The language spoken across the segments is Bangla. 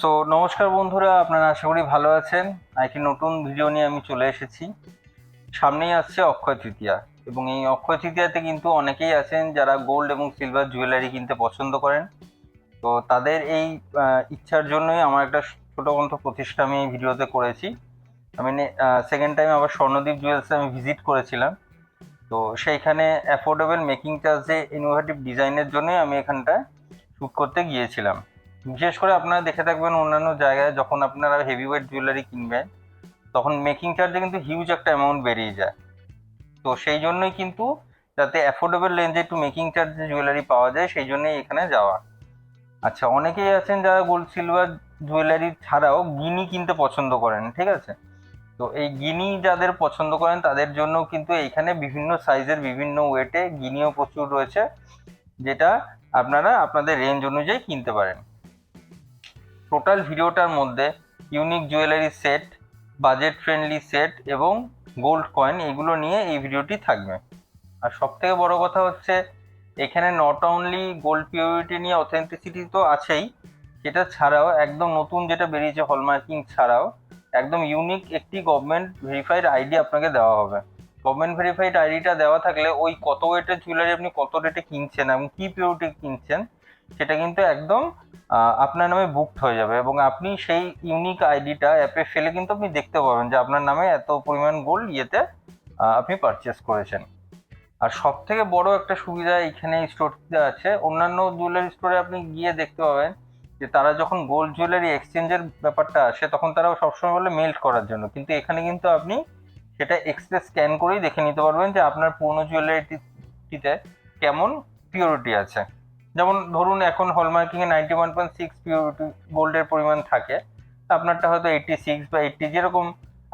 সো নমস্কার বন্ধুরা, আপনারা আশা করি ভালো আছেন। একটি নতুন ভিডিও নিয়ে আমি চলে এসেছি। সামনেই আসছে অক্ষয় তৃতীয়া। এবং এই অক্ষয় তৃতীয়াতে কিন্তু অনেকেই আছেন যারা গোল্ড এবং সিলভার জুয়েলারি কিনতে পছন্দ করেন। তো তাদের এই ইচ্ছার জন্যই আমার একটা ছোটো মতো প্রতিষ্ঠা আমি এই ভিডিওতে করেছি। আমি সেকেন্ড টাইম আবার স্বর্ণদ্বীপ জুয়েলসে আমি ভিজিট করেছিলাম। তো সেইখানে অ্যাফোর্ডেবল মেকিং চার্জে ইনোভেটিভ ডিজাইনের জন্যই আমি এখানটায় শ্যুট করতে গিয়েছিলাম। বিশেষ করে আপনারা দেখে থাকবেন অন্যান্য জায়গায় যখন আপনারা হেভি ওয়েট জুয়েলারি কিনবেন, তখন মেকিং চার্জে কিন্তু হিউজ একটা অ্যামাউন্ট বেরিয়ে যায়। তো সেই জন্যই কিন্তু যাতে অ্যাফোর্ডেবল রেঞ্জে একটু মেকিং চার্জে জুয়েলারি পাওয়া যায়, সেই জন্যই এখানে যাওয়া। আচ্ছা অনেকেই আছেন যারা গোল্ড সিলভার জুয়েলারি ছাড়াও গিনি কিনতে পছন্দ করেন, ঠিক আছে? তো এই গিনি যাদের পছন্দ করেন, তাদের জন্য কিন্তু এইখানে বিভিন্ন সাইজের বিভিন্ন ওয়েটে গিনিও প্রচুর রয়েছে, যেটা আপনারা আপনাদের রেঞ্জ অনুযায়ী কিনতে পারেন। টোটাল ভিডিওটার মধ্যে unique jewellery set, budget friendly set এবং গোল্ড কয়েন এগুলো নিয়ে এই ভিডিওটি থাকবে। আর সব থেকে বড় কথা হচ্ছে, এখানে নট অনলি গোল্ড পিওরিটি নিয়ে অথেন্টিসিটি তো আছেই, সেটা ছাড়াও একদম নতুন যেটা বেরিয়েছে হলমার্কিং ছাড়াও একদম ইউনিক একটি গভর্নমেন্ট ভেরিফাইড আইডি আপনাকে দেওয়া হবে। গভর্নমেন্ট ভেরিফাইড আইডিটা দেওয়া থাকলে ওই কত ওয়েটের জুয়েলারি আপনি কত রেটে কিনছেন এবং কী পিওরিটি কিনছেন, সেটা কিন্তু একদম আপনার নামে বুকড হয়ে যাবে এবং আপনি সেই ইউনিক আইডিটা অ্যাপে ফেলে কিন্তু আপনি দেখতে পাবেন যে আপনার নামে এত পরিমাণ গোল্ড ইয়েতে আপনি পারচেস করেছেন। আর সব থেকে বড় একটা সুবিধা এখানে স্টোরটিতে আছে। অন্যান্য জুয়েলারি স্টোরে আপনি গিয়ে দেখতে পাবেন যে তারা যখন গোল্ড জুয়েলারি এক্সচেঞ্জের ব্যাপারটা আসে, তখন তারা সবসময় বলে মেল্ট করার জন্য। কিন্তু এখানে কিন্তু আপনি সেটা এক্সপ্রেস স্ক্যান করেই দেখে নিতে পারবেন যে আপনার পুরনো জুয়েলারিটিতে কেমন পিওরিটি আছে। যেমন ধরুন এখন হলমার্কিং এ ninety one point six purity গোল্ডের পরিমাণ থাকে আপনারটা হয়তো এইটটি সিক্স বা এইটটি যেরকম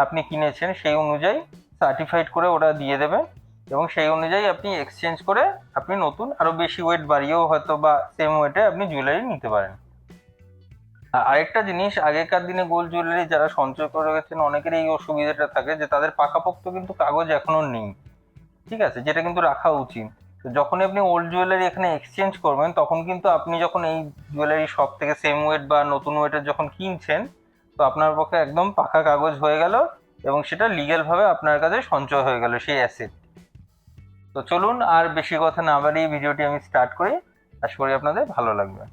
আপনি কিনেছেন, সেই অনুযায়ী সার্টিফাইড করে ওরা দিয়ে দেবে এবং সেই অনুযায়ী আপনি এক্সচেঞ্জ করে আপনি নতুন আরও বেশি ওয়েট বাড়িয়েও হয়তো বা সেম ওয়েটে আপনি জুয়েলারি নিতে পারেন। আর আরেকটা জিনিস, আগেকার দিনে গোল্ড জুয়েলারি যারা সঞ্চয় করে গেছেন অনেকের এই অসুবিধাটা থাকে যে তাদের পাকাপোক্ত কিন্তু কাগজ এখনও নেই। ঠিক আছে? যেটা কিন্তু রাখা উচিত। তো যখনই আপনি ওল্ড জুয়েলারি এখানে এক্সচেঞ্জ করবেন, তখন কিন্তু আপনি যখন এই জুয়েলারি শপ থেকে সেম ওয়েট বা নতুন ওয়েটের যখন কিনছেন, তো আপনার পক্ষে একদম পাকা কাগজ হয়ে গেল এবং সেটা লিগ্যালভাবে আপনার কাছে সঞ্চয় হয়ে গেল সেই অ্যাসেট তো চলুন আর বেশি কথা না বাড়িয়ে ভিডিওটি আমি স্টার্ট করি। আশা করি আপনাদের ভালো লাগবে।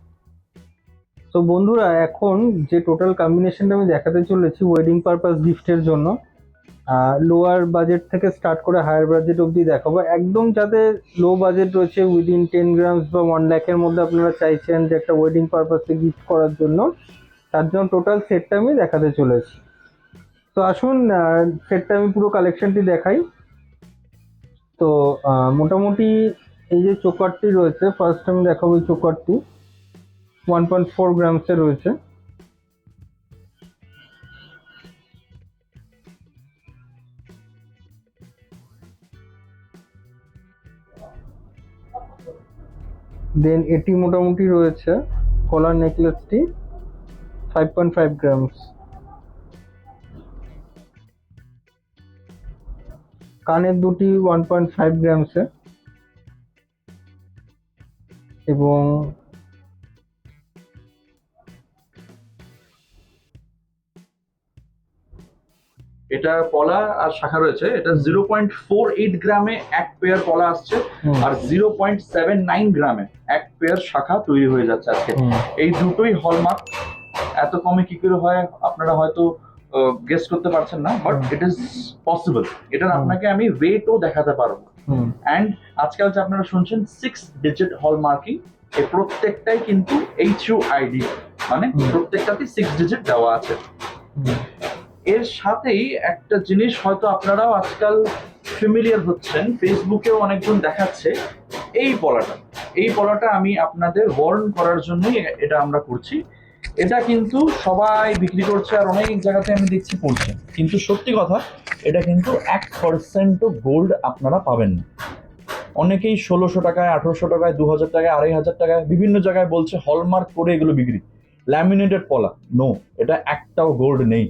তো বন্ধুরা, এখন যে টোটাল কম্বিনেশনটা আমি দেখাতে চলেছি ওয়েডিং পারপাস গিফটের জন্য লোয়ার বাজেট থেকে স্টার্ট করে হায়ার বাজেট অবধি দেখাবো। একদম যাতে লো বাজেট রয়েছে উইদিন টেন গ্রামস বা ওয়ান ল্যাখের মধ্যে আপনারা চাইছেন যে একটা ওয়েডিং পারপাসে গিফট করার জন্য, তার জন্য টোটাল সেটটা আমি দেখাতে চলেছি। তো আসুন সেটটা আমি পুরো কালেকশনটি দেখাই। তো মোটামুটি এই যে চোকারটি রয়েছে ফার্স্ট আমি দেখাবো এই চোকারটি। ওয়ান পয়েন্ট ফোর গ্রামসে রয়েছে। দেন এটি মোটামুটি রয়েছে কলার নেকলেসটি ফাইভ পয়েন্ট ফাইভ গ্রামস কানের দুটি ওয়ান পয়েন্ট ফাইভ গ্রামসে এবং এটা কলা আর শাখা রয়েছে এটা জিরো পয়েন্ট ফোর এইট গ্রামে এক পেয়ার কলা আসছে আর জিরো পয়েন্ট সেভেন নাইন গ্রামে এক পেয়ার শাখা তৈরি হয়ে যাচ্ছে আজকে। এই দুটোই হলমার্ক এত কমে কি করে হয় আপনারা হয়তো গেস করতে পারছেন না বাট ইট ইজ পসিবল এটার আপনাকে আমি ওয়েটও দেখাতে পারব। অ্যান্ড আজকাল যে আপনারা শুনছেন সিক্স ডিজিট হলমার্কিং এই প্রত্যেকটাই কিন্তু এইচ ইউ আইডি মানে। প্রত্যেকটাতে সিক্স ডিজিট দেওয়া আছে। এর সাথেই একটা জিনিস হয়তো আপনারাও আজকাল ফেমিলিয়ার হচ্ছেন ফেসবুকেও অনেকজন দেখাচ্ছে, এই পলাটা এই পলাটা আমি আপনাদের ওয়ার্ন করার জন্যই এটা আমরা করছি। এটা কিন্তু সবাই বিক্রি করছে আর অনেক জায়গাতে আমি দেখছি পড়ছে কিন্তু সত্যি কথা, এটা কিন্তু এক পার্সেন্টও গোল্ড আপনারা পাবেন না। অনেকেই ষোলোশো টাকায়, আঠারোশো টাকায় দু হাজার টাকায়, আড়াই হাজার টাকায়, বিভিন্ন জায়গায় বলছে হলমার্ক করে এগুলো বিক্রি। ল্যামিনেটেড পলা নো এটা একটাও গোল্ড নেই।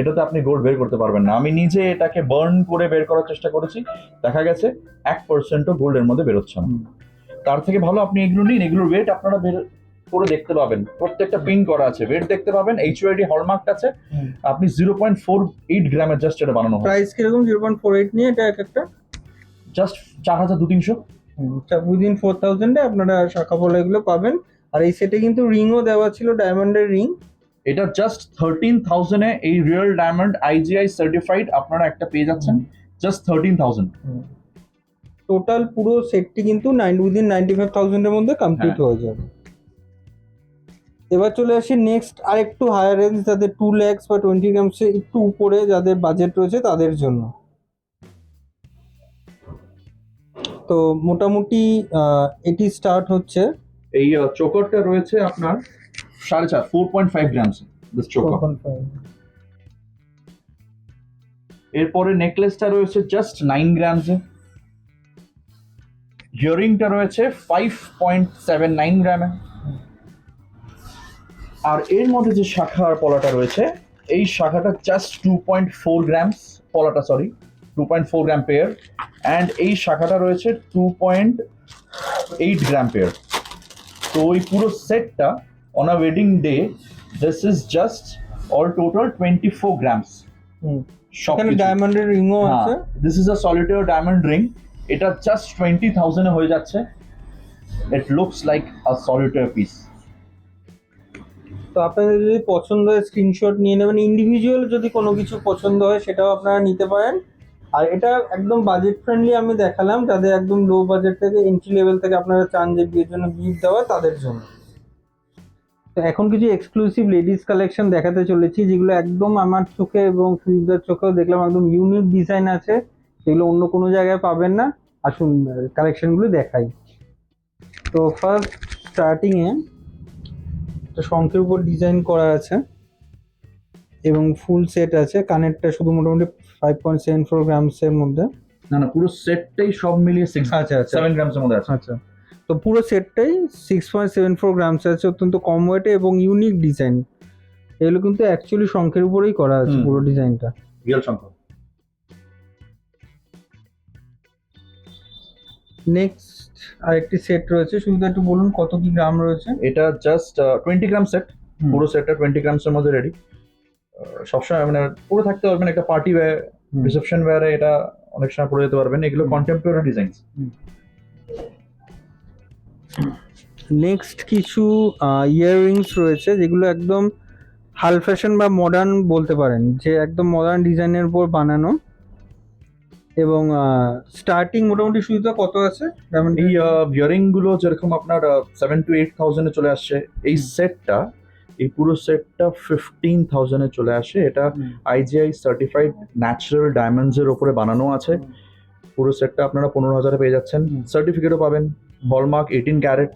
এটাতে আপনি গোল্ড বের করতে পারবেন না। আমি নিজে এটাকে বার্ন করে বের করার চেষ্টা করেছি। দেখা গেছে এক পার্সেন্টও গোল্ডের মধ্যে বেরোচ্ছে না। তার থেকে ভালো আপনি এগুলো নিন এগুলোর ওয়েট আপনারা বের করে দেখতে পাবেন। প্রত্যেকটা পিন করা আছে। ওয়েট দেখতে পাবেন এইচওআইডি হলমার্ক আছে। আপনি জিরো পয়েন্ট ফোর এইট গ্রামের জাস্ট এটা বানানো প্রাইস কীরকম? জিরো পয়েন্ট ফোর এইট নিয়ে এটা এক একটা? জাস্ট চার হাজার দু তিনশো উইদিন ফোর থাউজেন্ডে আপনারা শাখা পলা এগুলো পাবেন। আর এই সেটে কিন্তু রিংও দেওয়া ছিল ডায়মন্ডের রিং এটা জাস্ট থার্টিন থাউজেন্ডে এই রিয়েল ডায়মন্ড আইজিআই সার্টিফাইড আপনারা একটা পেয়ে যাচ্ছেন। জাস্ট থার্টিন থাউজেন্ড টোটাল পুরো সেটটি কিন্তু উইদিন নাইনটি ফাইভ থাউজেন্ডের মধ্যে কমপ্লিট হ্যাঁ। হয়ে যাবে। এবার চলে আসি নেক্সট আর একটু হায়ার রেঞ্জ যাদের টু ল্যাক্স বা টোয়েন্টি গ্রামসে একটু উপরে যাদের বাজেট রয়েছে তাদের জন্য। তো মোটামুটি এটি স্টার্ট হচ্ছে। এই চোকারটা রয়েছে আপনার। সাড়ে চার four point five grams this choker এরপরে নেকলেসটা রয়েছে জাস্ট নাইন গ্রামসে ইয়ারিংটা রয়েছে ফাইভ পয়েন্ট সেভেন নাইন গ্রামে আর এর মধ্যে যে শাখা আর পলাটা রয়েছে এই শাখাটা just two point four grams পলাটা sorry two point four gram pair and এই শাখাটা রয়েছে two point eight gram pair তো ওই পুরো সেটটা day this is just all total twenty four grams hmm. সব এখানে ডায়মন্ডের রিংও আছে। This is a solitaire diamond ring এটা জাস্ট টোয়েন্টি থাউজেন্ডে হয়ে যাচ্ছে। It looks like a solitaire piece তো আপনাদের যদি পছন্দ হয় স্ক্রিনশট নিয়ে নেবেন ইন্ডিভিজুয়াল যদি কোনো কিছু পছন্দ হয় সেটাও আপনারা নিতে পারেন। আর এটা একদম বাজেট ফ্রেন্ডলি আমি দেখালাম যাদের একদম লো বাজেট থেকে এন্ট্রি লেভেল থেকে আপনারা চান যে বিয়ের জন্য গিফট দেওয়া তাদের জন্য। তো এখন কিছু এক্সক্লুসিভ লেডিস কালেকশন দেখাতে চলেছি যেগুলো একদম আমার চোখে এবং সুবিধার চোখেও দেখলাম একদম ইউনিক ডিজাইন আছে। সেগুলো অন্য কোনো জায়গায় পাবেন না। আসুন কালেকশনগুলো দেখাই। তো ফার্স্ট স্টার্টিংয়ে একটা শঙ্খের উপর ডিজাইন করা আছে এবং ফুল সেট আছে। কানেরটা শুধু মোটামুটি ফাইভ পয়েন্ট সেভেন ফোর গ্রামসের মধ্যে। না না পুরো সেটটাই সব মিলিয়ে সিক্স আচ্ছা আচ্ছা। সেভেন গ্রামসের মধ্যে আছে। আচ্ছা। তো পুরো সেটটাই six point seven four grams আছে অত্যন্ত কম ওয়েটে এবং ইউনিক ডিজাইন এগুলো কিন্তু অ্যাকচুয়ালি শঙ্খের উপরেই করা আছে পুরো ডিজাইনটা রিয়েল সংখ্যা নেক্সট আরেকটি সেট রয়েছে শুধু একটু বলুন কত কি গ্রাম রয়েছে? এটা জাস্ট টোয়েন্টি গ্রাম সেট পুরো সেটটা টোয়েন্টি গ্রামসের মধ্যে রেডি সবসময় মানে পুরো থাকতে পারবেন একটা পার্টি ওয়্যার রিসেপশন ওয়্যারে এটা অনেক সময় পরে যেতে পারবেন। এগুলো। কন্টেম্পোরারি ডিজাইন নেক্সট কিছু ইয়াররিংস রয়েছে যেগুলো একদম হাল ফ্যাশন বা মডার্ন বলতে পারেন যে একদম মডার্ন ডিজাইনের উপর বানানো। এবং স্টার্টিং মোটামুটি শুরুতে কত আছে? যেমন এই ইয়ারিংগুলো যেরকম আপনার সেভেন টু এইট থাউজেন্ডে চলে আসছে এই সেটটা এই পুরো সেটটা ফিফটিন থাউজেন্ডে চলে আসে। এটা আইজিআই সার্টিফাইড ন্যাচারাল ডায়মন্ডসের ওপরে বানানো আছে। পুরো সেটটা আপনারা পনেরো হাজারে পেয়ে যাচ্ছেন। সার্টিফিকেটও পাবেন। হলমার্ক এইটিন ক্যারেট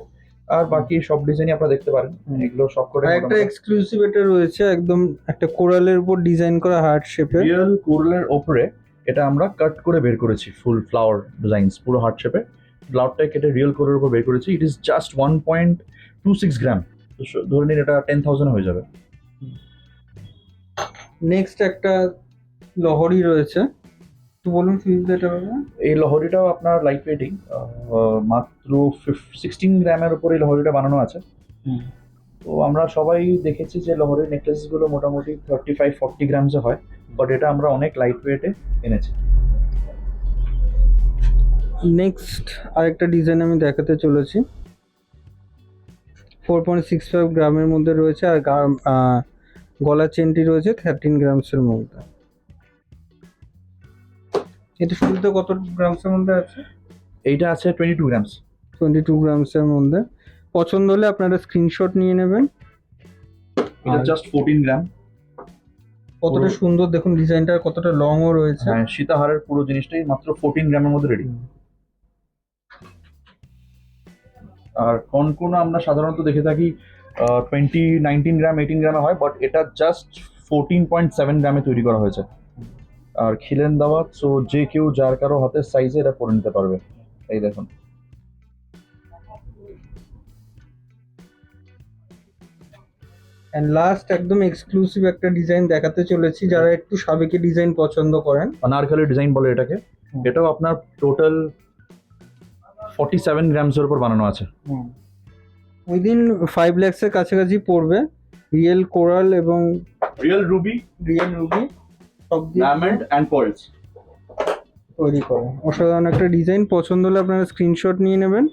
আর বাকি সব ডিজাইনই আপনারা দেখতে পারেন। এগুলো সব করে একটা এক্সক্লুসিভ এটা রয়েছে একদম একটা কোরালের উপর ডিজাইন করা হার্ট শেপের রিয়েল কোরালের ওপরে এটা আমরা কাট করে বের করেছি ফুল ফ্লাওয়ার ডিজাইনস পুরো হার্ট শেপে ফ্লাওয়ারটা কেটে রিয়েল কোরের উপর বের করেছি it is just one point two six gram ধরে নিন এটা টেন থাউজেন্ড হয়ে যাবে। নেক্সট একটা লহরি রয়েছে। তো বলুন সুইচ এটা এই লহরিটাও আপনার লাইট ওয়েটিং মাত্র সিক্সটিন গ্রামের উপর এই লহরিটা বানানো আছে। তো আমরা সবাই দেখেছি যে লহরির নেকলেসগুলো মোটামুটি থার্টি ফাইভ ফর্টি গ্রামসে হয় বাট এটা আমরা অনেক লাইট ওয়েটে এনেছি। নেক্সট আরেকটা ডিজাইন আমি দেখাতে চলেছি। ফোর পয়েন্ট সিক্স ফাইভ গ্রামের মধ্যে রয়েছে আর গলার চেনটি রয়েছে থার্টিন গ্রামসের মধ্যে। এটা শুরুতে কত গ্রামসের মধ্যে আছে? এইটা আছে twenty two grams twenty two গ্রামসের মধ্যে। পছন্দ হলে আপনারা স্ক্রিনশট নিয়ে নেবেন। এটা জাস্ট ফোরটিন গ্রাম কতটা সুন্দর দেখুন ডিজাইনটা কতটা লংও রয়েছে। হ্যাঁ সীতাহারের পুরো জিনিসটাই মাত্র ফোরটিন গ্রামের মধ্যে রেডি আর কনকোনা আমরা সাধারণত দেখে থাকি টোয়েন্টি নাইনটিন গ্রাম এইটিন গ্রামে হয় বাট এটা জাস্ট ফোরটিন পয়েন্ট সেভেন গ্রামে তৈরি করা হয়েছে। আর খিলেন দাওয়াত সো যে কেউ যার কারও হাতের সাইজে এটা পরে নিতে পারবে। এই দেখুন। অ্যান্ড লাস্ট একদম এক্সক্লুসিভ একটা ডিজাইন দেখাতে চলেছি যারা একটু সাবেকি ডিজাইন পছন্দ করেন। অনারকালি ডিজাইন বলে এটাকে। এটাও আপনার টোটাল ফর্টি সেভেন গ্রামসের উপর বানানো আছে। উইদিন ফাইভ ল্যাক্সের কাছাকাছি পড়বে। রিয়েল কোরাল এবং real ruby real ruby diamond and pearls তৈরি করে। অসাধারণ একটা ডিজাইন পছন্দ হলে আপনারা স্ক্রিনশট নিয়ে নেবেন।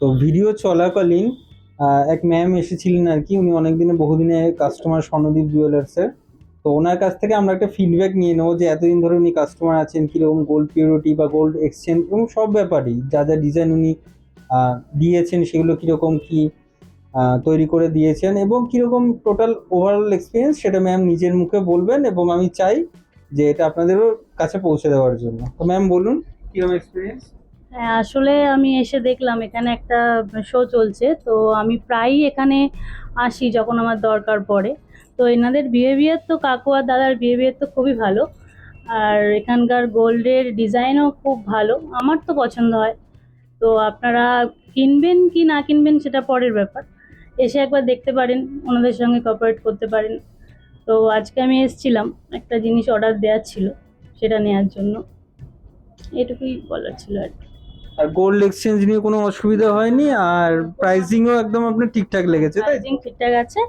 তো ভিডিও চলাকালীন এক ম্যাম এসেছিলেন আর কি উনি অনেক অনেকদিনে বহুদিনে কাস্টমার স্বর্ণদীপ জুয়েলার্সের তো ওনার কাছ থেকে আমরা একটা ফিডব্যাক নিয়ে নেব যে এতদিন ধরে উনি কাস্টমার আছেন কীরকম গোল্ড পিউরিটি বা গোল্ড এক্সচেঞ্জ এবং সব ব্যাপারেই যা যা ডিজাইন উনি দিয়েছেন সেগুলো কীরকম কী তৈরি করে দিয়েছেন এবং কীরকম টোটাল ওভারঅল এক্সপিরিয়েন্স সেটা ম্যাম নিজের মুখে বলবেন এবং আমি চাই যে এটা আপনাদেরও কাছে পৌঁছে দেওয়ার জন্য। তো ম্যাম বলুন, কীরকম এক্সপিরিয়েন্স হ্যাঁ আসলে আমি এসে দেখলাম, এখানে একটা শো চলছে। তো আমি প্রায়ই এখানে আসি যখন আমার দরকার পড়ে। তো এনাদের বিহেভিয়ার তো কাকু আর দাদার বিহেভিয়ার তো খুবই ভালো। আর এখানকার গোল্ডের ডিজাইনও খুব ভালো। আমার তো পছন্দ হয়। তো আপনারা কিনবেন কি না কিনবেন সেটা পরের ব্যাপার। এসে একবার দেখতে পারেন ওনাদের সঙ্গে কোঅপারেট করতে পারেন। তো আজকে আমি এসেছিলাম একটা জিনিস অর্ডার দেওয়ার ছিল সেটা নেওয়ার জন্য। এটুকুই বলার ছিল আর কি। আর গোল্ড এক্সচেঞ্জ নিয়ে কোনো অসুবিধা হয়নি আর প্রাইসিংও একদম আপনার ঠিকঠাক লেগেছে তাই? প্রাইসিং ঠিকঠাক আছে।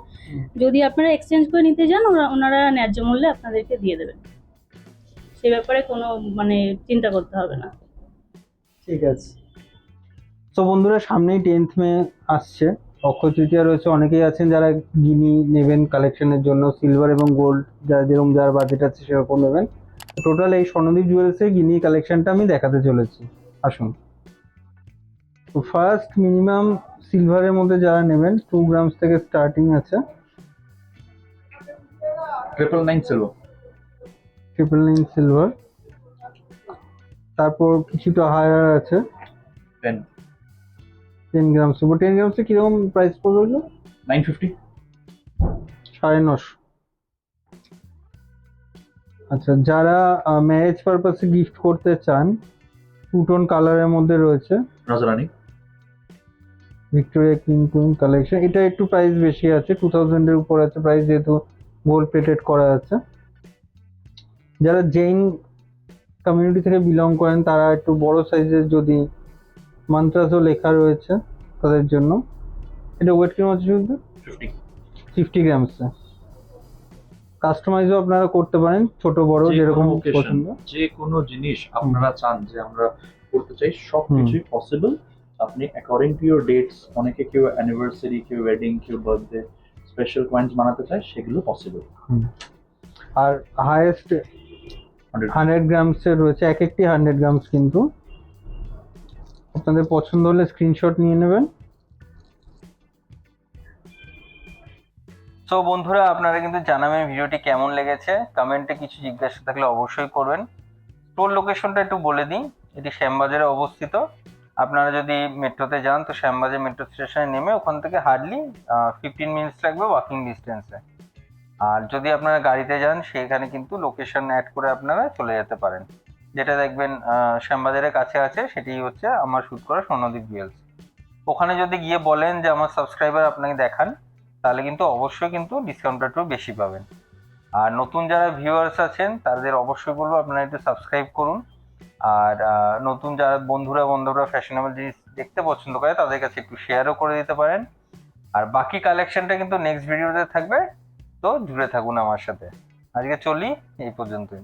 যদি আপনারা এক্সচেঞ্জ করে নিতে চান ওরা ওনারা ন্যায্য মূল্যে আপনাদেরকে দিয়ে দেবেন। সে ব্যাপারে কোনো মানে চিন্তা করতে হবে না। ঠিক আছে। তো বন্ধুরা সামনেই টেন্থ মে আসছে। অক্ষয় তৃতীয়া রয়েছে অনেকেই আছেন যারা গিনি নেবেন কালেকশনের জন্য সিলভার এবং গোল্ড যারা যেরকম যার বাজেট আছে সেরকম নেবেন। টোটাল এই স্বর্ণদীপ জুয়েলার্সের গিনি কালেকশনটা আমি দেখাতে চলেছি। আসুন। তো ফার্স্ট মিনিমাম সিলভারের মধ্যে যারা নেবেন টু গ্রামস থেকে স্টার্টিং আছে। Triple nine silver triple nine silver তারপর কিছুটা হায়ার আছে। টেন টেন গ্রামস উপর টেন গ্রামসে কীরকম প্রাইস পড়বে ওগুলো? নাইন ফিফটি সাড়ে নশো। আচ্ছা যারা ম্যারেজ পারপাসে গিফট করতে চান টু টোন কালারের মধ্যে রয়েছে। রাজারানী। ভিক্টোরিয়া কিং কুইন কালেকশন এটা একটু প্রাইস বেশি আছে টু থাউজেন্ডের উপর আছে প্রাইস যেহেতু গোল্ড প্লেটেড করা আছে। যারা জৈন কমিউনিটি থেকে বিলং করেন তারা একটু বড় সাইজের যদি মান্ত্রাসও লেখা রয়েছে তাদের জন্য। এটা ওয়েট কীরকম আছে শুধু ফিফটি গ্রামস গ্রামসে কাস্টমাইজও আপনারা করতে পারেন ছোট বড় যেরকম পছন্দ। যে কোনো জিনিস আপনারা চান যে আমরা করতে চাই সব কিছুই পসিবল আপনি অ্যাকর্ডিং টু ইউর ডেটস অনেকে কেউ অ্যানিভার্সারি কেউ ওয়েডিং কেউ বার্থডে স্পেশাল কয়েন্স বানাতে চায় সেগুলো পসিবল আর হাইয়েস্ট হান্ড্রেড গ্রামসের রয়েছে এক একটি হান্ড্রেড গ্রামস কিন্তু। আপনাদের পছন্দ হলে স্ক্রিনশট নিয়ে নেবেন। তো বন্ধুরা, আপনারা কিন্তু জানাবেন ভিডিওটি কেমন লেগেছে। কমেন্টে কিছু জিজ্ঞাসা থাকলে অবশ্যই করবেন। স্টোর লোকেশনটা একটু বলে দিই। এটি শ্যামবাজারে অবস্থিত। আপনারা যদি মেট্রোতে যান, তো শ্যামবাজার মেট্রো স্টেশনে নেমে ওখান থেকে হার্ডলি ফিফটিন মিনিটস লাগবে ওয়াকিং ডিস্টেন্সে আর যদি আপনারা গাড়িতে যান, সেখানে কিন্তু লোকেশন অ্যাড করে আপনারা চলে যেতে পারেন। যেটা দেখবেন শ্যামবাজারের কাছে আছে, সেটি হচ্ছে আমার শ্যুট করা স্বর্ণদ্বীপ জুয়েলস ওখানে যদি গিয়ে বলেন যে আমার সাবস্ক্রাইবার আপনাকে দেখান, তাহলে কিন্তু অবশ্যই কিন্তু ডিসকাউন্টটা একটু বেশি পাবেন। আর নতুন যারা ভিউয়ার্স আছেন, তাদের অবশ্যই বলব আপনারা একটু সাবস্ক্রাইব করুন। আর নতুন যারা বন্ধুরা বন্ধুরা ফ্যাশনেবল জিনিস দেখতে পছন্দ করে, তাদের কাছে একটু শেয়ারও করে দিতে পারেন। আর বাকি কালেকশনটা কিন্তু নেক্সট ভিডিওতে থাকবে, তো জুড়ে থাকুন আমার সাথে। আজকে চলি, এই পর্যন্তই।